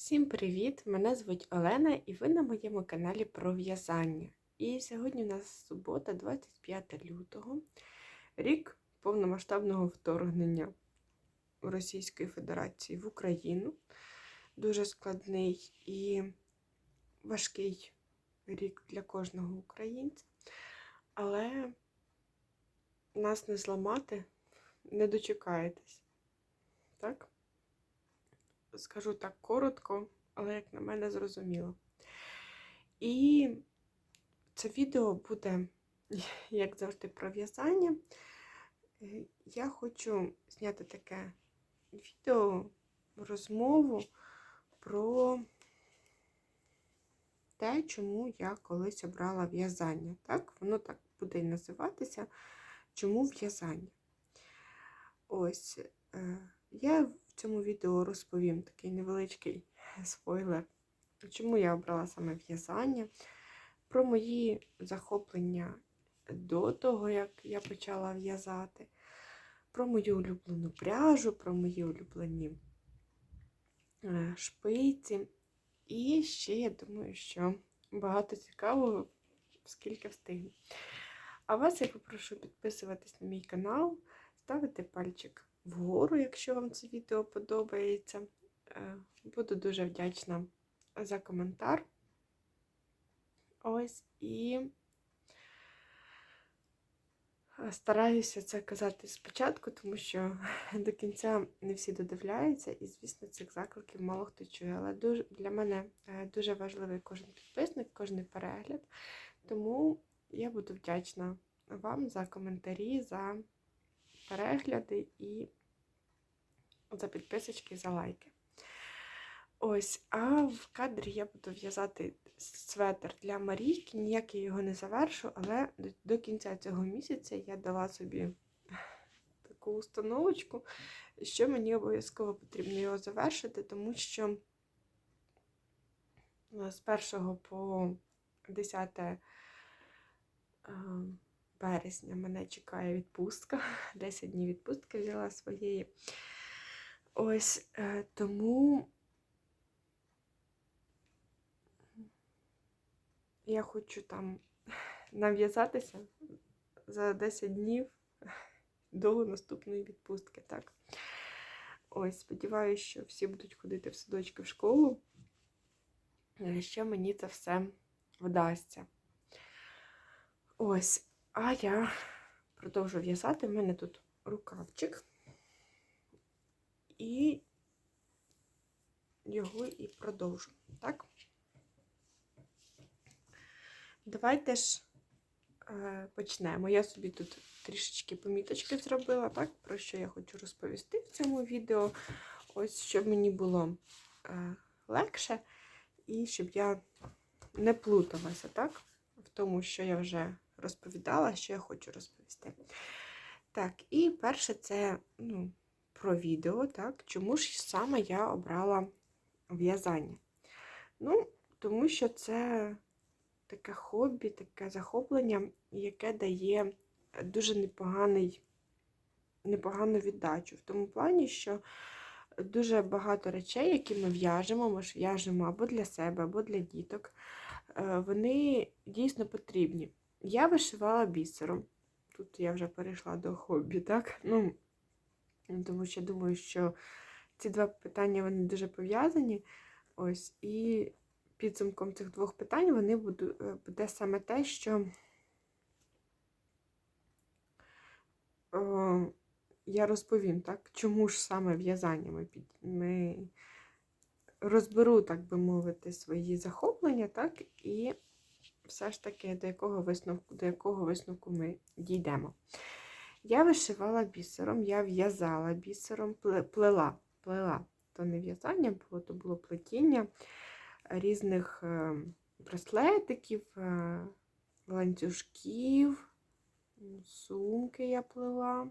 Всім привіт! Мене звуть Олена і ви на моєму каналі про в'язання. І сьогодні у нас субота, 25 лютого, рік повномасштабного вторгнення Російської Федерації в Україну. Дуже складний і важкий рік для кожного українця. Але нас не зламати, не дочекаєтесь. Так? Скажу так коротко, але, як на мене, зрозуміло. І це відео буде, як завжди, про в'язання. Е, Я хочу зняти таке відео, розмову про те, чому я колись обрала в'язання. Так, воно так буде і називатися, чому в'язання. Ось, е, я в цьому відео розповім такий невеличкий спойлер, чому я обрала саме в'язання, про мої захоплення до того, як я почала в'язати, про мою улюблену пряжу, про мої улюблені е, шпиці. І ще, я думаю, що багато цікавого, скільки встигну. А вас я попрошу підписуватись на мій канал, ставити пальчик вгору, якщо вам це відео подобається. Е, буду дуже вдячна за коментар. Ось і стараюся це казати спочатку, тому що до кінця не всі додивляються, і, звісно, цих закликів мало хто чує. Але дуже, для мене е, дуже важливий кожен підписник, кожен перегляд. Тому я буду вдячна вам за коментарі, за перегляди і за підписочки, за лайки. Ось, а в кадрі я буду в'язати светр для Марійки, ніяк я його не завершу, але до кінця цього місяця я дала собі таку установочку, що мені обов'язково потрібно його завершити, тому що з 1 по 10 березня мене чекає відпустка. 10 днів відпустки взяла своєї. Ось е, тому я хочу там нав'язатися за 10 днів до наступної відпустки. так. Ось, сподіваюся, що всі будуть ходити в садочки в школу, що мені це все вдасться. Ось, а я продовжу в'язати. У мене тут рукавчик. І його і продовжу, так? Давайте ж е, почнемо. Я собі тут трішечки поміточки зробила, так, про що я хочу розповісти в цьому відео. Ось, щоб мені було е, легше, і щоб я не плуталася, так, в тому, що я вже розповідала, що я хочу розповісти. Так, і перше, це, ну, про відео, так, чому ж саме я обрала в'язання? Ну, тому що це таке хобі, таке захоплення, яке дає дуже непоганий, непогану віддачу. В тому плані, що дуже багато речей, які ми в'яжемо, ми ж в'яжемо або для себе, або для діток, е, вони дійсно потрібні. Я вишивала бісером. Тут я вже перейшла до хобі, так? Ну, тому що думаю, що ці два питання вони дуже пов'язані. Ось, І підсумком цих двох питань вони буду, е, буде саме те, що о, я розповім, так, чому ж саме в'язання ми, під, ми розберу, так би мовити, свої захоплення, так, і все ж таки до якого висновку, до якого висновку ми дійдемо. Я вишивала бісером, я в'язала бісером, плела. плела. То не в'язання було, то було плетіння різних е, браслетиків, е, ланцюжків, сумки я плела.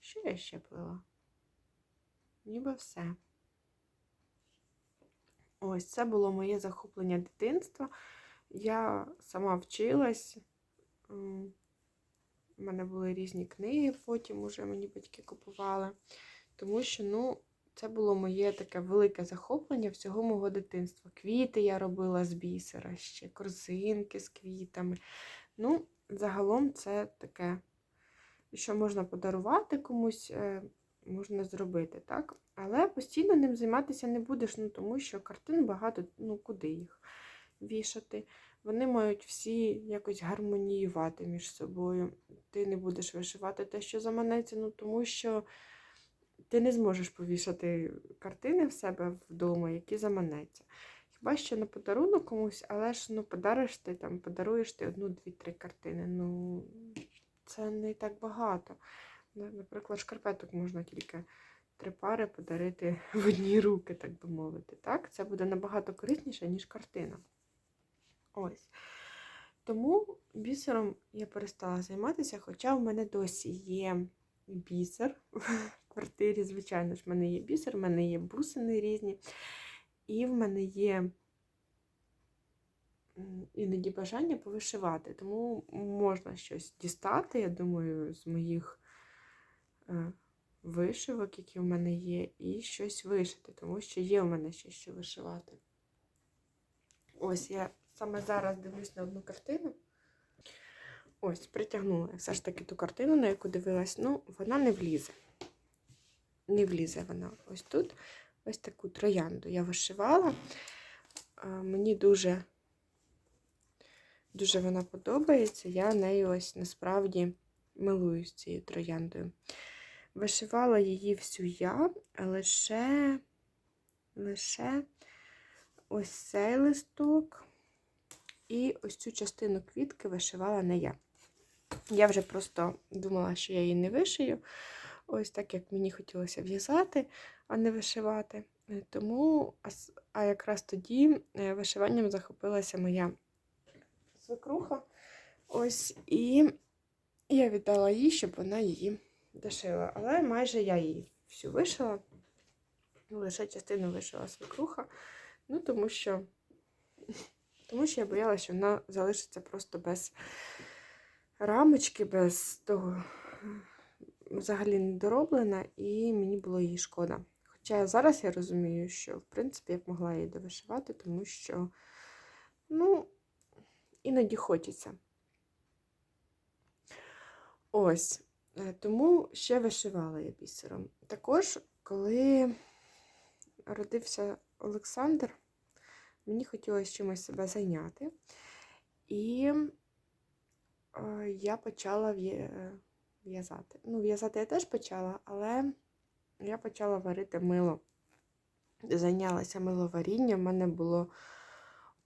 Що я ще плела? Ніби все. Ось це було моє захоплення дитинства. Я сама вчилась. У мене були різні книги, потім уже мені батьки купували. Тому що, ну, це було моє таке велике захоплення всього мого дитинства. Квіти я робила з бісера ще, корзинки з квітами. Ну, загалом це таке, що можна подарувати комусь, е, можна зробити, так? Але постійно ним займатися не будеш, ну тому що картин багато, ну куди їх вішати. Вони мають всі якось гармоніювати між собою. Ти не будеш вишивати те, що заманеться, ну тому що ти не зможеш повішати картини в себе вдома, які заманеться. Хіба що на подарунок комусь, але ж ну, подариш ти там, подаруєш ти одну, дві, три картини. Ну, це не так багато. На- Наприклад, шкарпеток можна тільки три пари подарити в одні руки, так би мовити. Так? Це буде набагато корисніше, ніж картина. Ось. Тому бісером я перестала займатися, хоча в мене досі є бісер в квартирі. Звичайно ж, в мене є бісер, в мене є бусини різні. І в мене є іноді бажання повишивати. Тому можна щось дістати, я думаю, з моїх вишивок, які в мене є, і щось вишити, тому що є в мене ще що вишивати. Ось я саме зараз дивлюсь на одну картину. Ось, притягнула все ж таки ту картину, на яку дивилась. Ну, вона не влізе. Не влізе вона ось тут. Ось таку троянду я вишивала. Мені дуже, дуже вона подобається. Я нею ось насправді милуюсь цією трояндою. Вишивала її всю я, лише, лише ось цей листок і ось цю частину квітки вишивала не я. Я вже просто думала, що я її не вишию. Ось так, як мені хотілося в'язати, а не вишивати. Тому, а якраз тоді е, вишиванням захопилася моя свекруха. Ось, і я віддала їй, щоб вона її дошила. Але майже я її всю вишила. Лише частину вишила свекруха. Ну, тому що, тому що я боялася, що вона залишиться просто без рамочки, без того взагалі недороблена, і мені було її шкода. Хоча зараз я розумію, що в принципі я б могла її довишивати, тому що, ну, іноді хочеться. Ось. Е, Тому ще вишивала я бісером. Також, коли родився Олександр, мені хотілося чимось себе зайняти. І е, я почала в'язати. Ну, в'язати я теж почала, але я почала варити мило. Зайнялася миловарінням. У мене було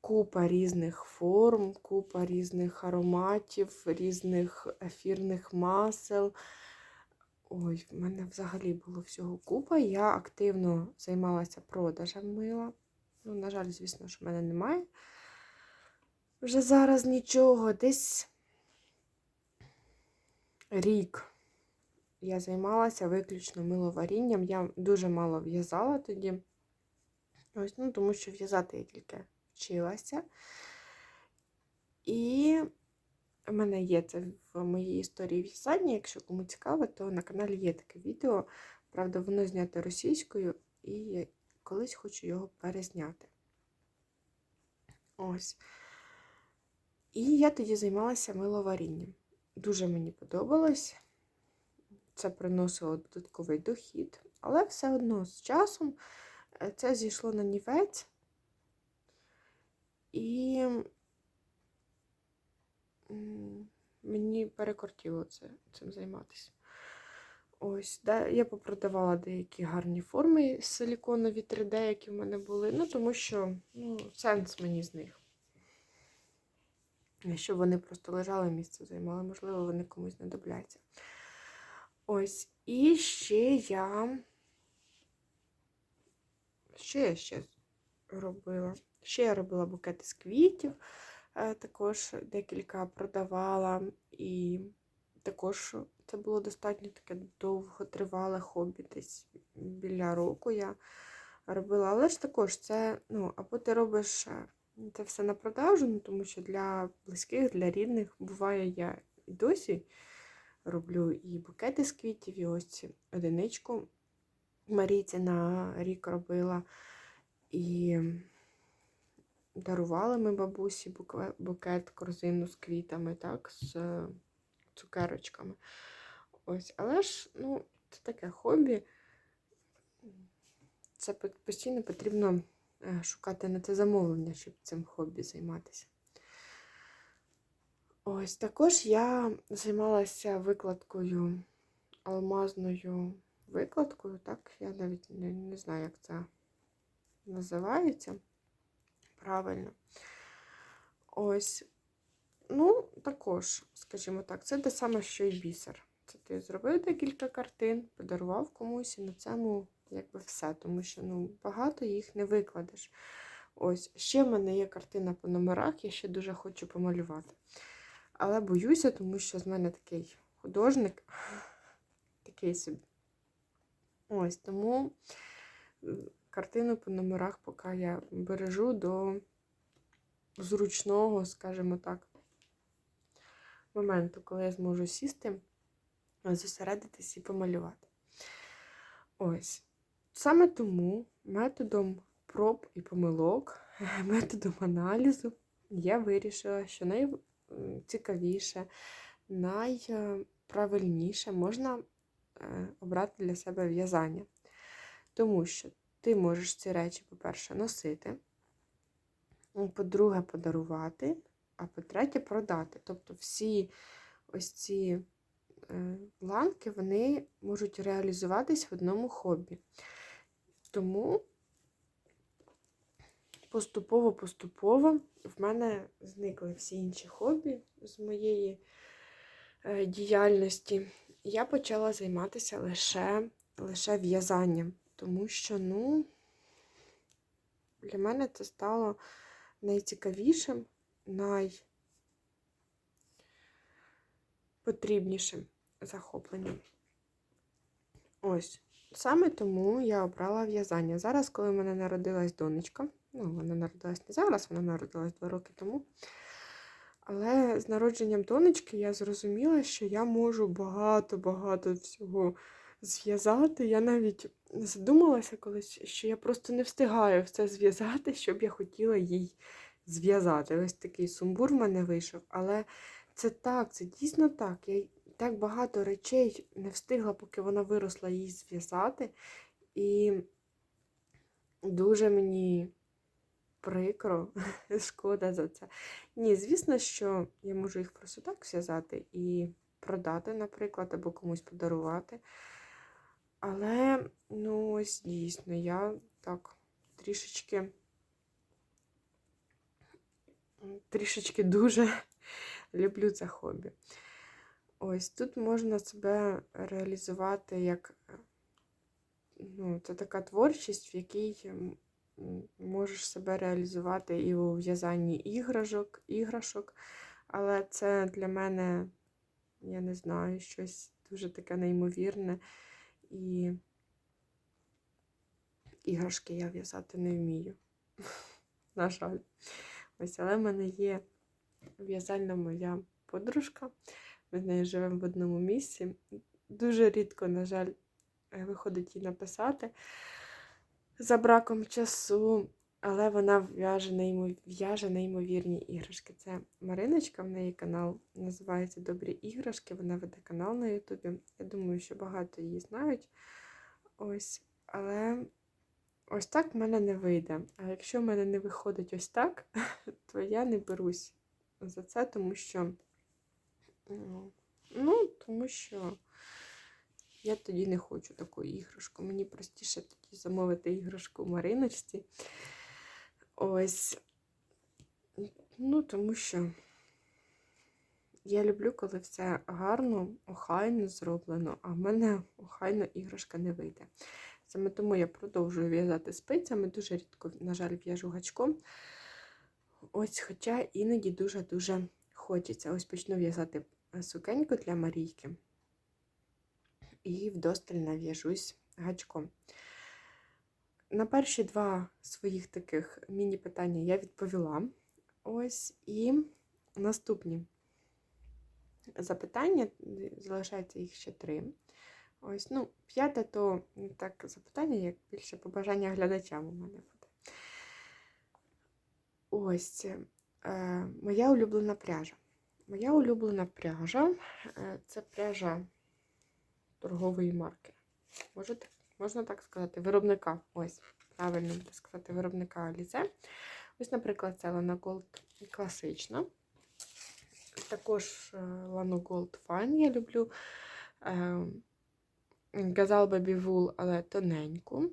купа різних форм, купа різних ароматів, різних ефірних масел. Ой, в мене взагалі було всього купа. Я активно займалася продажем мила. Ну, на жаль, звісно, що в мене немає. Вже зараз нічого. Десь рік я займалася виключно миловарінням. Я дуже мало в'язала тоді. Ось, ну, тому що в'язати я тільки вчилася. І в мене є це в моїй історії в'язання. Якщо кому цікаво, то на каналі є таке відео. Правда, воно знято російською, і я колись хочу його перезняти. Ось. І я тоді займалася миловарінням. Дуже мені подобалось. Це приносило додатковий дохід. Але все одно з часом е, це зійшло на нівець. І мені перекортіло це, цим займатися. Ось, да, я попродавала деякі гарні форми силіконові 3D, які в мене були. Ну, тому що ну, сенс мені з них. Щоб вони просто лежали, місце займали, можливо, вони комусь знадобляться. Ось, і ще я. Що я ще робила? Ще я робила букети з квітів, е, також декілька продавала, і також це було достатньо таке довготривале хобі, десь біля року я робила. Але ж також це, ну, або ти робиш е, це все на продажу, ну, тому що для близьких, для рідних буває я і досі роблю і букети з квітів, і ось одиничку Марійці на рік робила і дарували ми бабусі букет, корзину з квітами, так, з е, цукерочками. Ось, але ж, ну, це таке хобі. Це постійно потрібно е, шукати на це замовлення, щоб цим хобі займатися. Ось також я займалася викладкою, алмазною викладкою, так, я навіть не, не знаю, як це називається правильно. Ось, ну, також, скажімо так, це те саме, що і бісер. Це ти зробив декілька картин, подарував комусь і на цьому якби все, тому що ну, багато їх не викладеш. Ось, ще в мене є картина по номерах, я ще дуже хочу помалювати. Але боюся, тому що з мене такий художник, такий собі. Ось, тому картину по номерах поки я бережу до зручного, скажімо так, моменту, коли я зможу сісти, зосередитись і помалювати. Ось. Саме тому методом проб і помилок, методом аналізу я вирішила, що найцікавіше, найправильніше можна е, обрати для себе в'язання. Тому що ти можеш ці речі, по-перше, носити, по-друге, подарувати, а по-третє, продати. Тобто всі ось ці е, ланки вони можуть реалізуватись в одному хобі. Тому поступово-поступово в мене зникли всі інші хобі з моєї е, діяльності. Я почала займатися лише, лише в'язанням, тому що, ну, для мене це стало найцікавішим, найпотрібнішим захопленням. Ось. Саме тому я обрала в'язання. Зараз, коли в мене народилась донечка, ну, вона народилась не зараз, вона народилась два роки тому. Але з народженням донечки я зрозуміла, що я можу багато-багато всього зв'язати. Я навіть задумалася колись, що я просто не встигаю все зв'язати, щоб я хотіла їй зв'язати. Ось такий сумбур в мене вийшов. Але це так, це дійсно так. Я так багато речей не встигла, поки вона виросла її зв'язати. І дуже мені прикро, шкода за це. Ні, звісно, що я можу їх просто так зв'язати і продати, наприклад, або комусь подарувати. Але, ну, ось дійсно, я так трішечки, трішечки дуже люблю це хобі. Ось тут можна себе реалізувати як ну, це така творчість, в якій можеш себе реалізувати і у в'язанні іграшок, іграшок. Але це для мене, я не знаю, щось дуже таке неймовірне. І іграшки я в'язати не вмію. На жаль. Ось, але в мене є в'язальна моя подружка. Ми з нею живемо в одному місці. Дуже рідко, на жаль, виходить їй написати за браком часу, але вона в'яже неймо... в'яже неймовірні іграшки. Це Мариночка, в неї канал називається Добрі іграшки. Вона веде канал на Ютубі. Я думаю, що багато її знають. Ось, але ось так в мене не вийде. А якщо в мене не виходить ось так, то я не берусь за це, тому що. Ну, тому що я тоді не хочу таку іграшку. Мені простіше тоді замовити іграшку Мариночці. Ось. Ну, тому що я люблю, коли все гарно, охайно зроблено, а в мене охайно іграшка не вийде. Саме тому я продовжую в'язати спицями, дуже рідко, на жаль, в'яжу гачком. Ось, хоча іноді дуже-дуже хочеться. Ось почну в'язати сукеньку для Марійки і вдосталь нав'яжусь гачком. На перші два своїх таких міні-питання я відповіла. Ось і наступні запитання, залишається їх ще три. Ось, ну, п'яте то не так запитання, як більше побажання глядачам у мене буде. Ось е, моя улюблена пряжа. Моя улюблена пряжа е, це пряжа торгової марки. Можете, можна так сказати, виробника. Ось, правильно буде сказати, виробника Alize. Ось, наприклад, це Lana Gold класична. Також е, Lana Gold Fine я люблю. Е, Gazal Baby Wool, але тоненьку.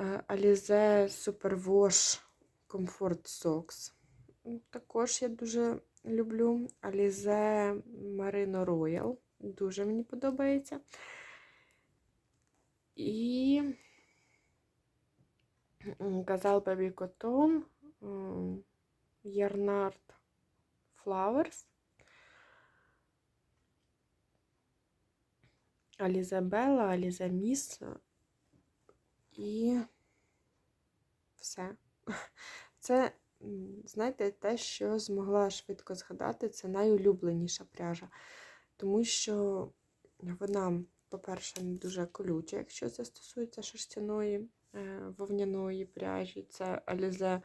Е, Alize Superwash Comfort Socks. Також я дуже люблю. Alize Merino Royal. Дуже мені подобається. І Gazal Baby Cotton Yarnard Flowers. Алізабела, Аліза Міс і все. Це, знаєте, те, що змогла швидко згадати, це найулюбленіша пряжа. Тому що вона, по-перше, не дуже колюча, якщо це стосується шерстяної е, вовняної пряжі. Це Alize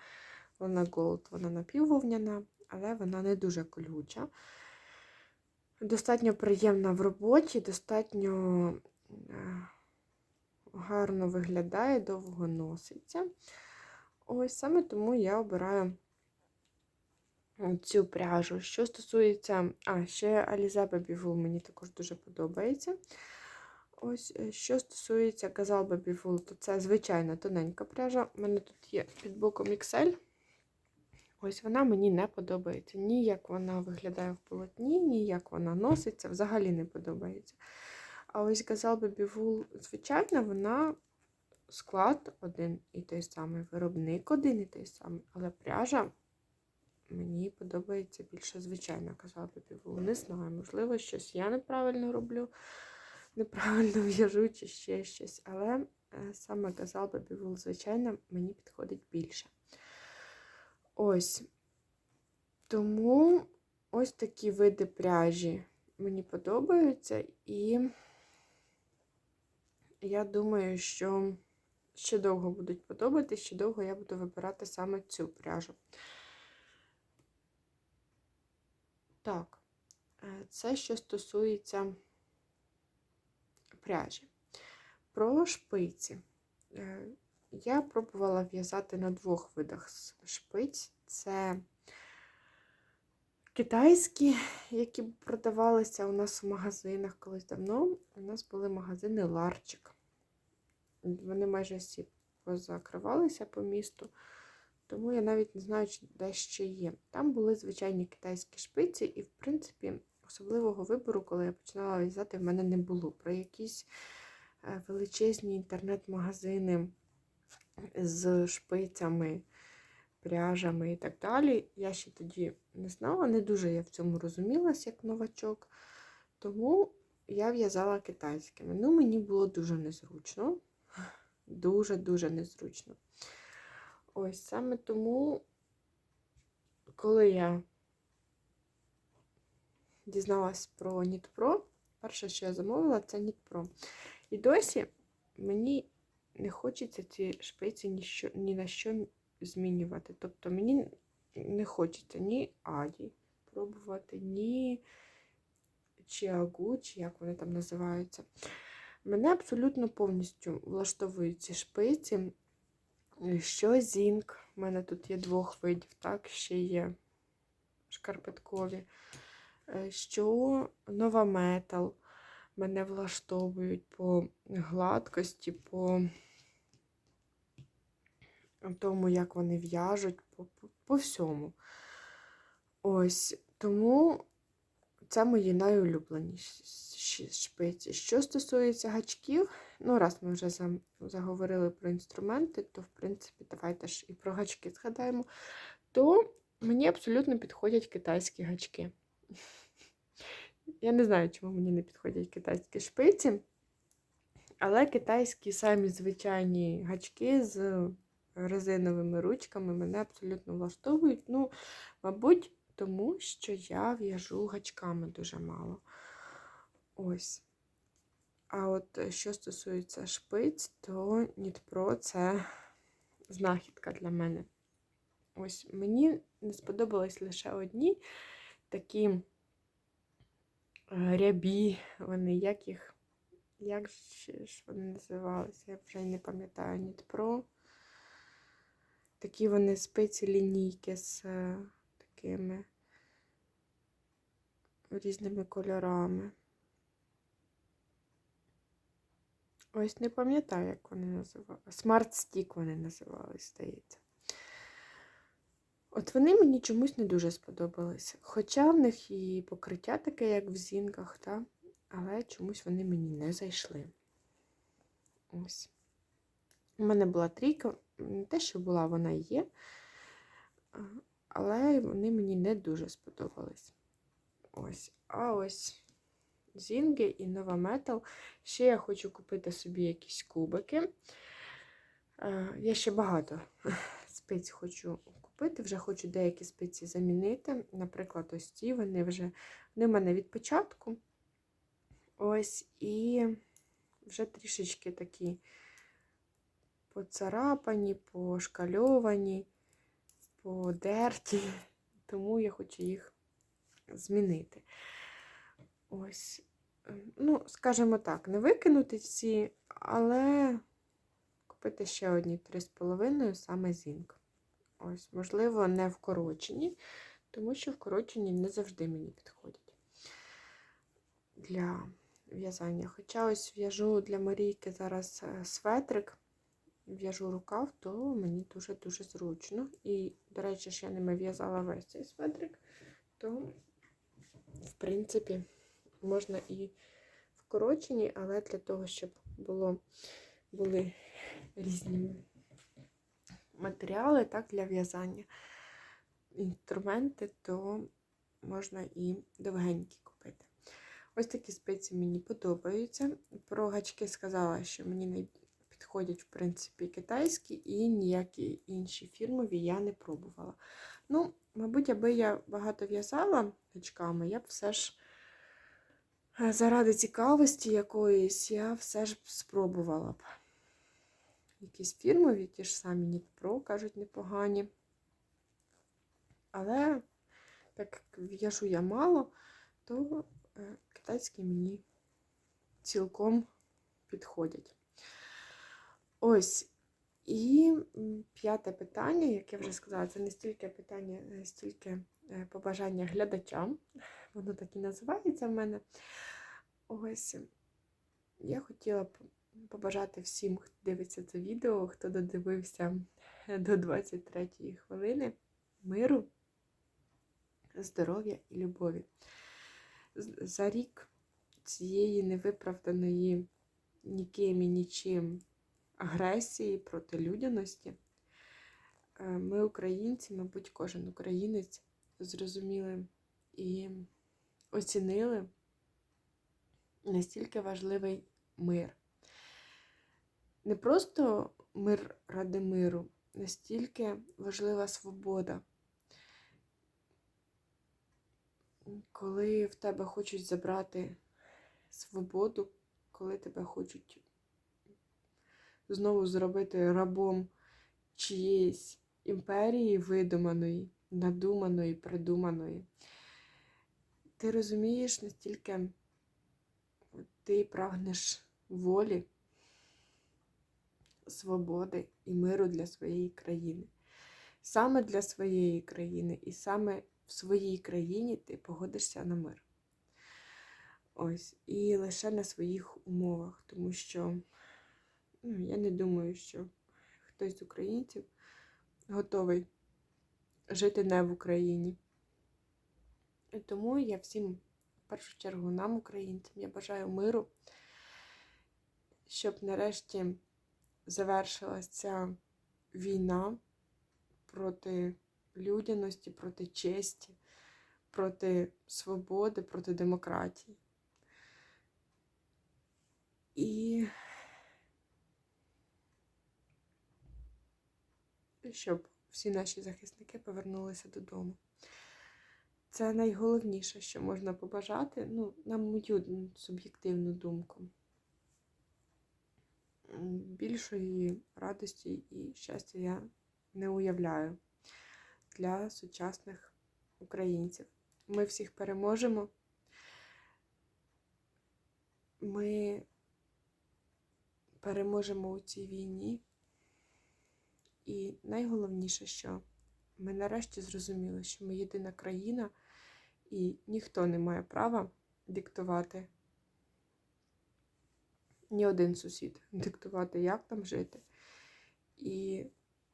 Lana Gold, вона напіввовняна, але вона не дуже колюча. Достатньо приємна в роботі, достатньо е, гарно виглядає, довго носиться. Ось саме тому я обираю цю пряжу. Що стосується, а, ще Alize Baby Wool мені також дуже подобається. Ось, е, що стосується Gazal Baby Wool, то це звичайна тоненька пряжа. У мене тут є під боком XL. Ось вона мені не подобається. Ні як вона виглядає в полотні, ні як вона носиться, взагалі не подобається. А ось Gazal Baby Wool, звичайно, вона склад один і той самий, виробник один і той самий, але пряжа мені подобається більше, Gazal Baby Wool. Не знаю, можливо, щось я неправильно роблю, неправильно в'яжу чи ще щось. Але е, саме Baby Wool, звичайно, мені підходить більше. Ось. Тому ось такі види пряжі мені подобаються, і я думаю, що ще довго будуть подобатися, ще довго я буду вибирати саме цю пряжу. Так, е, це що стосується пряжі. Про шпиці. Е, я пробувала в'язати на двох видах шпиць. Це китайські, які продавалися у нас в магазинах колись давно. У нас були магазини Ларчик. Вони майже всі позакривалися по місту, тому я навіть не знаю, де ще є. Там були звичайні китайські шпиці, і, в принципі, особливого вибору, коли я починала в'язати, в мене не було. Про якісь е, величезні інтернет-магазини з шпицями, пряжами і так далі. Я ще тоді не знала, не дуже я в цьому розумілася, як новачок. Тому я в'язала китайськими. Ну, мені було дуже незручно. Дуже-дуже незручно. Ось саме тому, коли я дізналась про Нітпро, перше, що я замовила, це Нітпро. І досі мені не хочеться ці шпиці ні, що, ні на що змінювати. Тобто мені не хочеться ні Аді пробувати, ні Чіагу, чи як вони там називаються. Мене абсолютно повністю влаштовують ці шпиці. Що зінк, у мене тут є двох видів, так, ще є шкарпеткові. Що нова метал мене влаштовують по гладкості, по тому, як вони в'яжуть, по, по, по всьому. Ось, тому це мої найулюбленіші шпиці. Що стосується гачків, ну, раз ми вже заговорили про інструменти, то, в принципі, давайте ж і про гачки згадаємо, то мені абсолютно підходять китайські гачки. Я не знаю, чому мені не підходять китайські шпиці, але китайські самі звичайні гачки з резиновими ручками мене абсолютно влаштовують. Ну, мабуть, тому що я в'яжу гачками дуже мало. Ось. А от е, що стосується шпиць, то Нітпро це знахідка для мене. Ось мені не сподобались лише одні такі е, рябі, вони як їх, як ж вони називалися, я вже не пам'ятаю Нітпро. Такі вони спиці лінійки з е, такими різними кольорами. Ось не пам'ятаю, як вони називали. Smart Stick вони називались, здається. От вони мені чомусь не дуже сподобалися. Хоча в них і покриття таке, як в зінках, та? але чомусь вони мені не зайшли. Ось. У мене була трійка, не те, що була, вона є, але вони мені не дуже сподобались. Ось. А ось Зінги і Nova Metal. Ще я хочу купити собі якісь кубики. Я ще багато спиць хочу купити, вже хочу деякі спиці замінити. Наприклад, ось ці вони вже вони в мене від початку. Ось, і вже трішечки такі поцарапані, пошкальовані, подерті, тому я хочу їх змінити. Ось, ем, ну, скажімо так, не викинути всі, але купити ще одні 3,5 саме зінк. Ось, можливо, не вкорочені, тому що вкорочені не завжди мені підходять для в'язання. Хоча ось в'яжу для Марійки зараз е, светрик, в'яжу рукав, то мені дуже-дуже зручно. І, до речі, ж я ними в'язала весь цей светрик, то, в принципі, можна і вкорочені, але для того, щоб було, були різні матеріали так, для в'язання, інструменти, то можна і довгенькі купити. Ось такі спиці мені подобаються. Про гачки сказала, що мені не підходять, в принципі, китайські і ніякі інші фірмові я не пробувала. Ну, мабуть, аби я багато в'язала гачками, я б все ж е, заради цікавості якоїсь, я все ж спробувала б. Якісь фірмові, ті ж самі Нітпро, кажуть, непогані. Але, так як в'яжу я мало, то е, китайські мені цілком підходять. Ось. І п'яте питання, як я вже сказала, це не стільки питання, не стільки е, побажання глядачам. Воно так і називається в мене. Ось я хотіла б побажати всім, хто дивиться це відео, хто додивився до 23-ї хвилини миру, здоров'я і любові. За рік цієї невиправданої ніким і нічим агресії проти людяності. Е, ми, українці, мабуть, кожен українець зрозуміли і оцінили настільки важливий мир. Не просто мир ради миру, настільки важлива свобода. Коли в тебе хочуть забрати свободу, коли тебе хочуть знову зробити рабом чиєїсь імперії видуманої, надуманої, придуманої. Ти розумієш, настільки ти прагнеш волі, свободи і миру для своєї країни. Саме для своєї країни, і саме в своїй країні ти погодишся на мир. Ось, і лише на своїх умовах, тому що ну, я не думаю, що хтось з українців готовий жити не в Україні. І тому я всім, в першу чергу, нам, українцям, я бажаю миру, щоб нарешті завершилася війна проти людяності, проти честі, проти свободи, проти демократії. І щоб всі наші захисники повернулися додому. Це найголовніше, що можна побажати, ну, на мою суб'єктивну думку. Більшої радості і щастя я не уявляю для сучасних українців. Ми всіх переможемо. Ми переможемо у цій війні. І найголовніше, що ми нарешті зрозуміли, що ми єдина країна, і ніхто не має права диктувати ні один сусід, диктувати, як там жити, і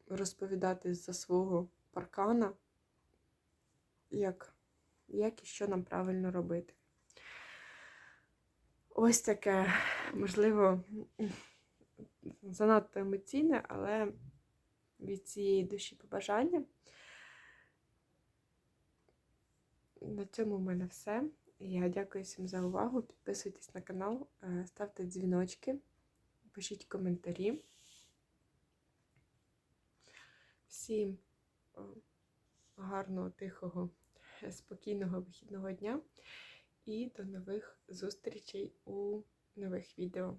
розповідати за свого паркана, як, як і що нам правильно робити. Ось таке, можливо, занадто емоційне, але від цієї душі побажання. На цьому в мене все. Я дякую всім за увагу. Підписуйтесь на канал, е, ставте дзвіночки, пишіть коментарі. Всім е, гарного, тихого, спокійного вихідного дня і до нових зустрічей у нових відео.